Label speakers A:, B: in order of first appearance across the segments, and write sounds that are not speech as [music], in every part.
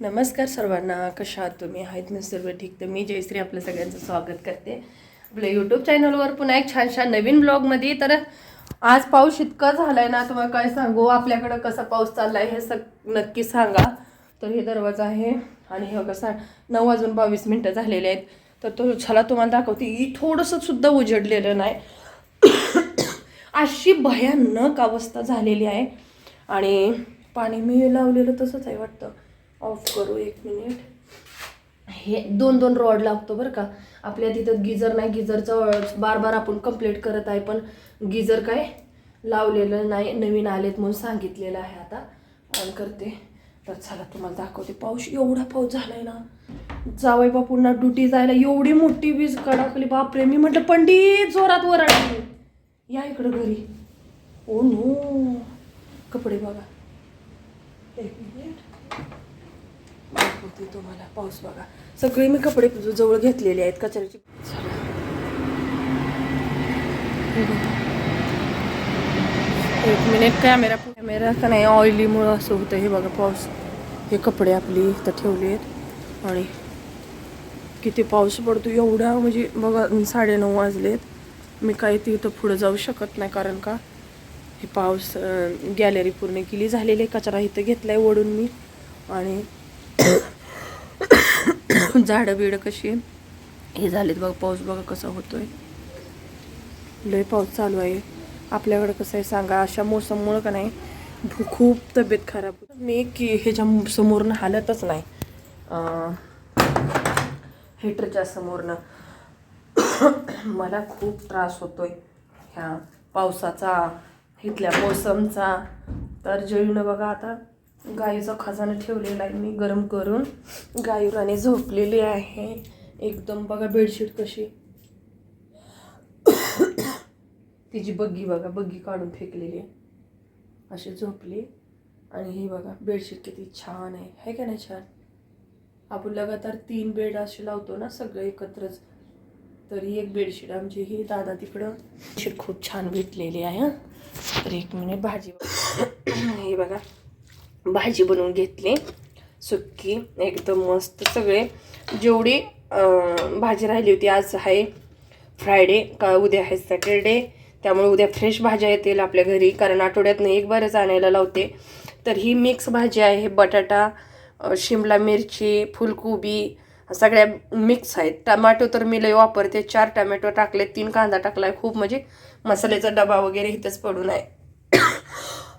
A: नमस्कार सर्वांना कशा आहात तुम्ही? आहेत मी सर्व ठीक? तर मी जयश्री आपलं सगळ्यांचं स्वागत करते. आपल्या यूट्यूब चॅनलवर पुन्हा एक छानशा नवीन ब्लॉगमध्ये तर आज पाऊस इतका झाला आहे ना तुम्हाला काय सांगू? आपल्याकडं कसा पाऊस चालला आहे हे सग नक्की सांगा. तर हे दरवाजा आहे आणि हे कसा नऊ वाजून बावीस मिनटं झालेले आहेत. तर तो छाला तुम्हाला दाखवते. ही थोडंसं सुद्धा उजडलेलं नाही. [coughs] अशी भयानक अवस्था झालेली आहे. आणि पाणी मी लावलेलं तसंच आहे वाटतं. ऑफ करू एक मिनिट हे दोन दोन रॉड लागतो बरं का. आपल्या तिथं गिजर नाही गिजरचं बार बार आपण कंप्लीट करत आहे पण गिजर काय लावलेलं नाही नवीन आलेत म्हणून सांगितलेलं आहे आता. ऑन करते. तर चला तुम्हाला दाखवते. पाऊस एवढा पाऊस झालाय ना. जावई बापूंना ड्युटी जायला एवढी मोठी वीज कडाकली. बापरे मी म्हटलं पंडित जोरात वराडली या इकडं घरी. Oh no. कपडे बघा. एक मिनिट दाखवते तुम्हाला. पाऊस बघा. सगळे मी कपडे जवळ घेतलेले आहेत कचऱ्याची. एक मिनिट कॅमेरा कॅमेरा का नाही ऑइलीमुळं असं होतं. हे बघा पाऊस. हे कपडे आपली इथं ठेवले आहेत. आणि किती पाऊस पडतो. एवढा म्हणजे बघा साडेनऊ वाजलेत. मी काही तिथं पुढं जाऊ शकत नाही कारण का? हे पाऊस गॅलरी पूर्ण केली झालेली आहे. कचरा इथं घेतलाय ओढून मी. आणि झाडं बिडं कशी हे झालेत बघा पाऊस बघा कसा होतोय. लय पाऊस चालू आहे. आपल्याकडे कसं आहे सांगा अशा मोसममुळं का नाही खूप तब्येत खराब मी की ह्याच्या समोरनं हालतच नाही. हिटरच्या समोरनं. [coughs] मला खूप त्रास होतोय ह्या पावसाचा इथल्या मोसमचा. तर जळीनं बघा आता गाईचा खजाना ठेवलेला आहे मी गरम करून. गायूराने झोपलेली आहे. एकदम बघा बेडशीट कशी. तिची बग्गी बघा बग्गी काढून फेकलेली आहे. अशी झोपली. आणि ही बघा बेडशीट किती छान आहे. है का नाही छान? आपण लगातार तीन बेड असे लावतो ना सगळे एकत्रच. तरी एक बेडशीट आमची ही दादा तिकडं. बेडशीट खूप छान भेटलेली आहे हां. तर एक मिनिट भाजी हे बघा. भाजी बनवून घेतली. सुक्की एकदम मस्त सगळे. जेवढी भाजी राहिली होती आज आहे फ्रायडे का उद्या आहे सॅटरडे त्यामुळे उद्या फ्रेश भाज्या येतील आपल्या घरी कारण आठवड्यातनं एक बरंच आणायला लावते. तर ही मिक्स भाजी आहे बटाटा शिमला मिरची फुलकोबी सगळ्या मिक्स आहेत. टमाटो तर मी लय वापरते. चार टमॅटो टाकले तीन कांदा टाकलाय खूप म्हणजे मसाल्याचा डबा वगैरे इथंच पडून आहे.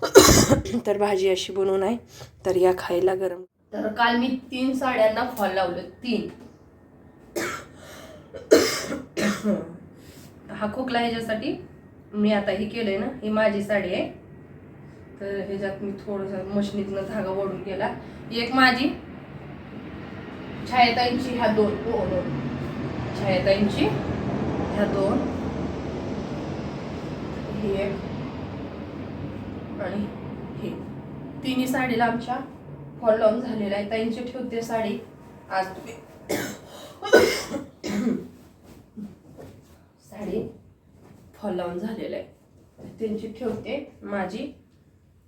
A: [coughs] तर भाजी अशी बनवून आहे. तर या खायला गरम. तर काल मी तीन साड्यांना फॉल लावलं. तीन. [coughs] हा खोकला ह्याच्यासाठी मी आता हे केलंय ना ही माझी साडी आहे. तर ह्याच्यात मी थोडंसं मशनीतनं धागा ओढून केला. एक माझी. छायाताईंची ह्या दोन. हो दोन छायाताईंची ह्या दोन. ही एक. आणि हे तिन्ही साडीला आमच्या फॉल लावून झालेला आहे. ताईंची ठेवते साडी. आज तुम्ही [coughs] साडी फॉल लावून झालेलं आहे. त्यांची ठेवते. माझी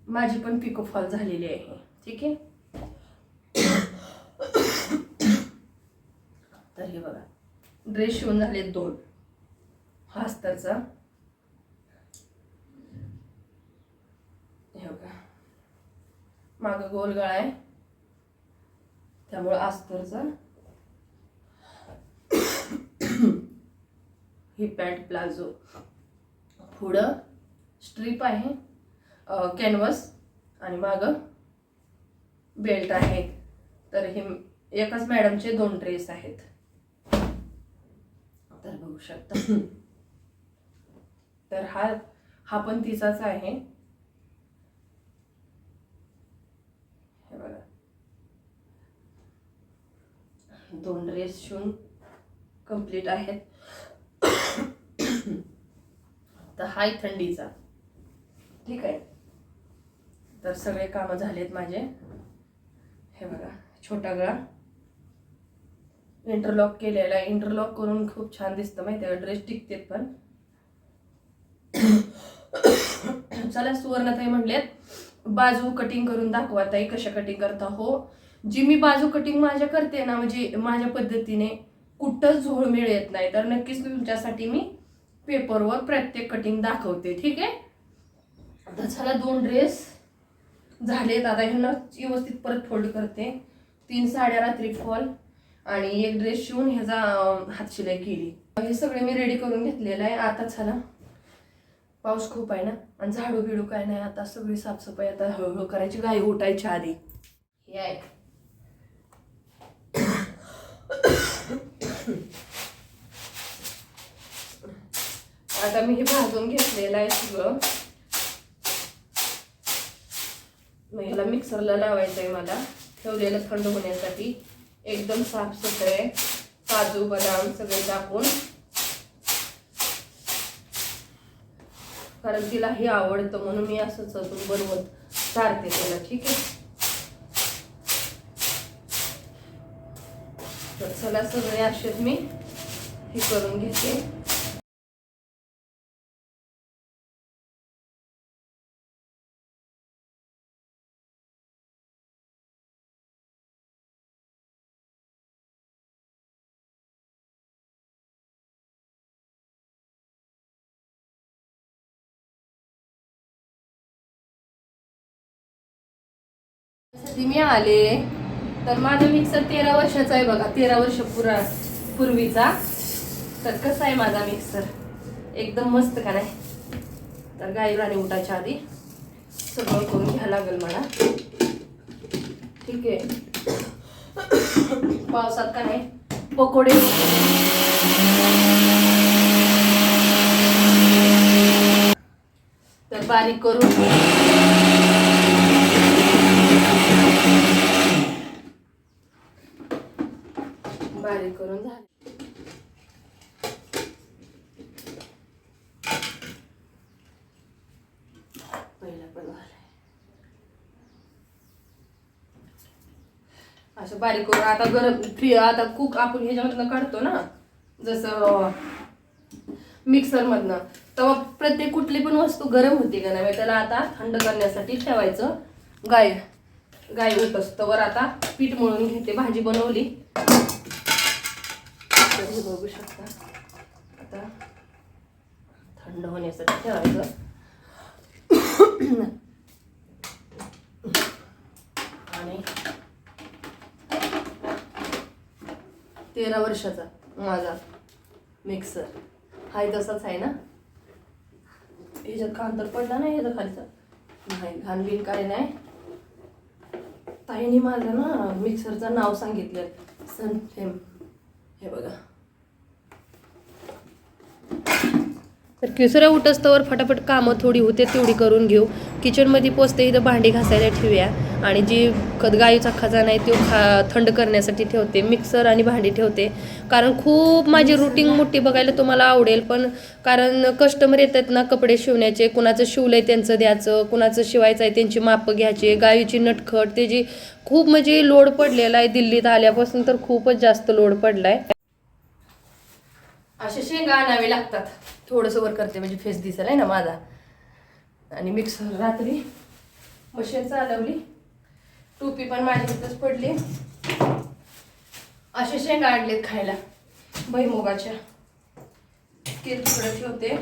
A: माझी पण पिको फॉल झालेली आहे. ठीक आहे? [coughs] तर हे बघा. ड्रेस शिवून झाले दोन. हा अस्तरचा. हे बघा. मागं गोल गळा आहे. त्यामुळं आस्तरचा ही पॅन्ट प्लाझो. पुढं स्ट्रीप आहे कॅनव्हस आणि मागं बेल्ट आहे. तर हे एकाच मॅडमचे दोन ड्रेस आहेत. तर बघू शकता. तर हा हा पण तिचाच आहे हे बघा दोन ड्रेस शिवून कंप्लीट आहेत. तर हाय थंडीचा. ठीक आहे. तर सगळे कामं झालेत माझे. हे बघा छोटा गळा इंटरलॉक केलेला आहे. इंटरलॉक करून खूप छान दिसतं माहिती आहे ड्रेस टिकतेत पण. [coughs] चला सुवर्णताई म्हणलेत बाजू कटिंग करून दाखवा ताई कशा कटिंग करता हो? जी मी बाजू कटिंग माझ्या करते ना म्हणजे माझ्या पद्धतीने कुठंच झोळमेळ येत नाही तर नक्कीच तुमच्यासाठी मी पेपरवर प्रत्येक कटिंग दाखवते ठीक आहे? आता झाला दोन ड्रेस झालेत आता ह्यांना व्यवस्थित परत फोल्ड करते. तीन साड्या रात्री फॉल आणि एक ड्रेस शिवून ह्याचा हात हातशिलाई केली. हे सगळे मी रेडी करून घेतलेलं आहे. आता झाला पाऊस खूप आहे ना? आणि झाडू बिडू काय नाही आता सगळी साफसफाई आता हळूहळू करायची गाई उठायच्या आधी. हे आहे आता मी हे भाजून घेतलेलं आहे सगळं. मग ह्याला मिक्सरला लावायचं आहे मला. ठेवलेलं थंड होण्यासाठी. एकदम साफसुथरे. काजू बदाम सगळे टाकून. कारण तिला हे आवडतं म्हणून मी असंच अजून बनवत सारते त्याला ठीक आहे? तर चला सगळे असेच मी हे करून घेते. मी आले? तर माझा मिक्सर तेरा वर्षाचा आहे बघा. तेरा वर्ष पुरा पूर्वीचा. तर कसा आहे माझा मिक्सर एकदम मस्त का नाही? तर गाईला आणि उठायच्या आधी सगळं करून घ्यावं लागेल मला. ठीक आहे. पावसात का नाही? पकोडे. तर बारीक करून बारीक करून झाले. पहिला पण झालाय असं बारीक करून आता गरम फ्री आता कुक आपण ह्याच्यामधनं काढतो ना. जसं मिक्सरमधनं तेव्हा प्रत्येक कुठली पण वस्तू गरम होती का नाही त्याला आता थंड करण्यासाठी ठेवायचं. गाय गाय उठस तवर आता पीठ मळून घेते भाजी बनवली. हे बघू शकता. आता थंड होण्यासाठी ठेवायचं. आणि तेरा वर्षाचा माझा मिक्सर हाय तसाच आहे ना? ह्याच्यात कांतर पडला नाही ह्याचा खालचा. नाही घाण बिन काय नाही. ताईने माझं ना मिक्सरचं नाव सांगितलं सनफेम हे बघा. तर किसऱ्या उठस्तवर फटाफट कामं थोडी होते तेवढी करून घेऊ. किचनमध्ये पोचते इथं भांडी घासायला ठेवूया. आणि जी खत गाईचा खजाना आहे तो खा थंड करण्यासाठी ठेवते. मिक्सर आणि भांडी ठेवते. कारण खूप माझी रुटीन मोठी बघायला तुम्हाला आवडेल पण कारण कस्टमर येतात ना कपडे शिवण्याचे कुणाचं शिवलं आहे त्यांचं द्यायचं कुणाचं शिवायचं आहे त्यांची मापं घ्यायची गाईची नटखट त्याची खूप म्हणजे लोड पडलेला आहे दिल्लीत आल्यापासून तर खूपच जास्त लोड पडलाय. असे शेंगा आणावे लागतात. थोडंसं वर करते म्हणजे फेस दिसायला आहे ना माझा. आणि मिक्सर रात्री मशीन चालवली. टोपी पण माझ्या पडली. असे शेंगा आणलेत खायला भैमुगाच्या तेल थोडं ठेवते.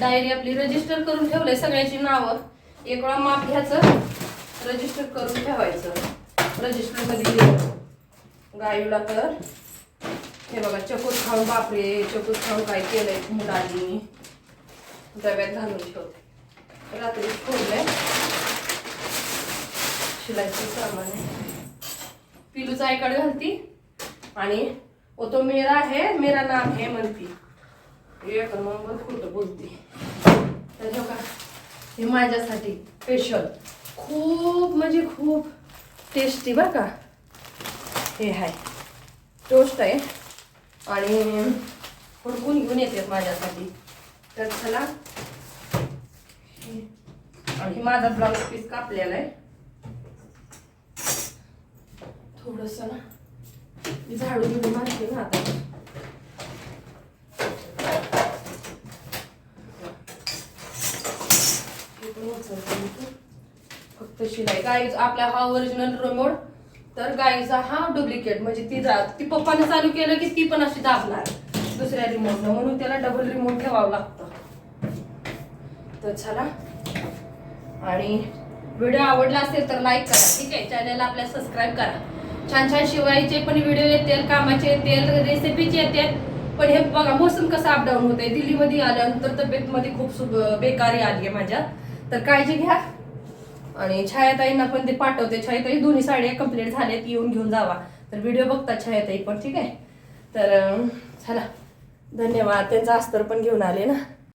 A: डायरी आपली रजिस्टर करून ठेवलंय सगळ्याची नावं. एक वेळा माप घ्यायचं रजिस्टर करून ठेवायचं. रजिस्टरमध्ये गायूला तर. हे बघा चकोत खाऊन बापरे चकोत खाऊन काय केलंय मुलांनी. डब्यात घालून ठेवते. रात्री फोडलंय. शिलाईचं सामान आहे. पिलूचा आईकडे घालती. आणि ओ तो मेरा है मेरा नाम है म्हणती. एक नंबर खोटं बोलते. तर हे बघा हे माझ्यासाठी स्पेशल खूप म्हणजे खूप टेस्टी बरं का. हे आहे टोस्ट आहे. आणि हुडकून घेऊन येते माझ्यासाठी. तर चला. आणि माझा ब्लाऊज पीस कापलेला आहे. थोडस ना मी झाडू बिडू मारते ना आता. फक्त शिलाई. काय आपला हा ओरिजिनल रोमोट तर गाईचा हा डुप्लिकेट म्हणजे ती जा ती पप्पाने चालू केलं की ती पण अशी दाबणार. दुसऱ्या रिमोटनं म्हणून त्याला डबल रिमोट ठेवावं लागतं. तर चला. आणि व्हिडिओ आवडला असेल तर लाईक करा ठीक आहे? चॅनलला आपल्या सबस्क्राईब करा. छान छान शिवायचे पण व्हिडिओ येतील कामाचे येतील रेसिपीचे येतील. पण हे बघा मोसम कसं अपडाऊन आहे दिल्लीमध्ये आल्यानंतर तब्येतमध्ये खूप सु बेकारी आली आहे माझ्या तर काळजी घ्या. आणि छायाताईंना पण ते पाठवते. छायाताई दोन्ही साड्या कंप्लीट झाल्यात येऊन घेऊन जावा. तर व्हिडिओ बघतात छायाताई पण ठीक आहे? तर चला. धन्यवाद. त्यांचा अस्तर पण घेऊन आले ना?